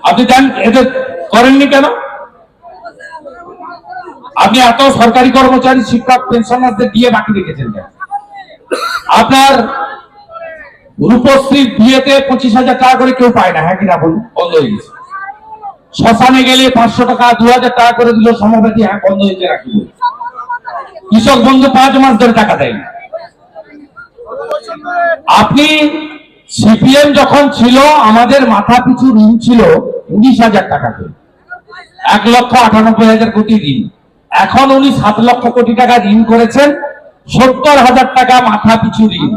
আপনি জান, এদের করেননি কেন? আপনি এত সরকারি কর্মচারী, শিক্ষক, পেনশনারদের দিয়ে বাকি রেখেছেন কেন? আপনার রূপশ্রী বিয়েতে পঁচিশ হাজার টাকা করে কেউ পায় না হ্যাঁ কিনা বলুন? বন্ধ হয়ে গেছে। শ্মশানে গেলে পাঁচশো টাকা, দু হাজার টাকা করে দিল সমাবেতি হ্যাঁ বন্ধ হয়েছে রাখি কৃষক বন্ধু পাঁচ মাস ধরে টাকা দেয় আপনি সিপিএম যখন ছিল, আমাদের মাথা পিছু ঋণ ছিল উনিশ হাজার টাকা করে এক লক্ষ আটানব্বই হাজার কোটি ঋণ। এখন উনি সাত লক্ষ কোটি টাকা ঋণ করেছেন, সত্তর হাজার টাকা মাথা পিছু ঋণ।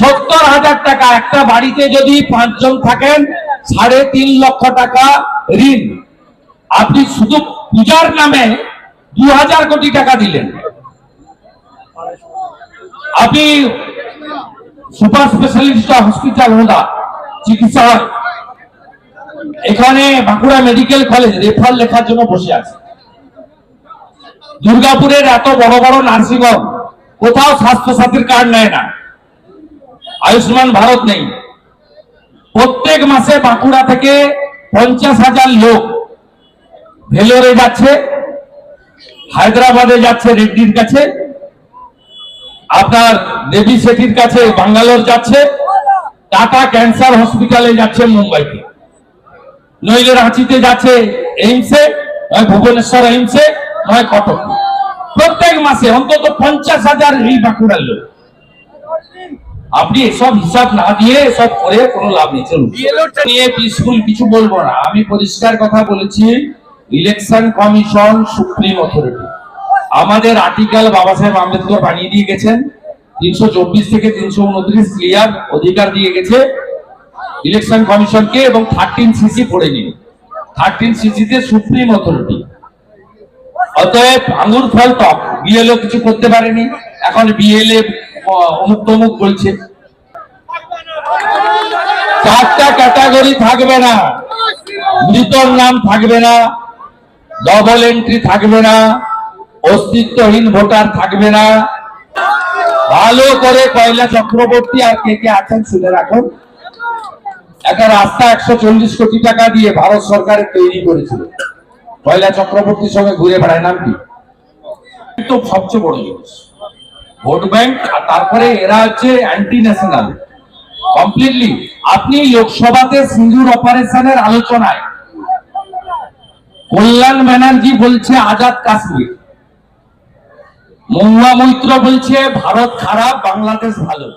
সত্তর হাজার টাকা একটা বাড়িতে যদি পাঁচজন থাকেন, সাড়ে তিন লক্ষ টাকা ঋণ। আপনি শুধু পূজার নামে দু হাজার কোটি টাকা দিলেন। আপনি সুপার স্পেশালিস্ট হসপিটাল হোদা চিকিৎসা এখানে বাঁকুড়া মেডিকেল কলেজ রেফার লেখার জন্য বসে আছে। দুর্গাপুরের এত বড় বড় নার্সিং হোম কোথাও স্বাস্থ্য সাথীর কার্ড নেয় না। আয়ুষ্মান ভারত নেই। প্রত্যেক মাসে বাঁকুড়া থেকে পঞ্চাশ হাজার লোক ভেলোরে যাচ্ছে, হায়দ্রাবাদে যাচ্ছে, রেড্ডির কাছে। আপনার দেবী শেঠির কাছে বাঙ্গালোর যাচ্ছে, টাটা ক্যান্সার হসপিটালে যাচ্ছে মুম্বাইতে। নইলে রাঁচিতে যাচ্ছে এইমসে, নয় ভুবনেশ্বর এইমসে, নয় কটক। প্রত্যেক মাসে অন্তত পঞ্চাশ হাজার এই বাঁকুড়ার লোক। আপনি এসব হিসাব না দিয়ে এসব করে কোনো লাভ নেই। চলুন। নিয়ে পিসফুল কিছু বলব না। আমি পরিষ্কার কথা বলেছি ইলেকশন কমিশন সুপ্রিম অথরিটি আমাদের আর্টিকেল বাবা সাহেব আম্বেদকর বানিয়ে দিয়ে গেছেন। তিনশো চব্বিশ থেকে তিনশো উনত্রিশ ক্লিয়ার অধিকার দিয়ে গেছে। ইলেকশন কমিশনকে এবং থার্টিন সিসি পড়ে নিন থার্টিন সিসিতে সুপ্রিম অথরিটি অতএব আঙুর ফল টক। বিএলও কিছু করতে পারেনি। এখন বিএলএ অমুক তমুক বলছে। চারটা ক্যাটাগরি থাকবে না। মৃতর নাম থাকবে না। ডবল এন্ট্রি থাকবে না। অস্তিত্বহীন ভোটার থাকবে না। ভালো করে কয়লা চক্রবর্তী আর কে কে আছেন শুনে রাখুন। একটা রাস্তা একশো চল্লিশ কোটি টাকা দিয়ে ভারত সরকারের তৈরি করেছিল। কয়লা চক্রবর্তীর সঙ্গে ঘুরে বেড়ায়, নাম কি? তো সবচেয়ে বড় জিনিস, ভোট ব্যাংক তারপরে এরা হচ্ছে অ্যান্টি ন্যাশনাল কমপ্লিটলি আপনি লোকসভাতে সিঙ্গুর অপারেশনের আলোচনায়, কল্যাণ ব্যানার্জি বলছে আজাদ কাশ্মীর। মহুয়া মৈত্র বলছে ভারত খারাপ বাংলাদেশ ভালো।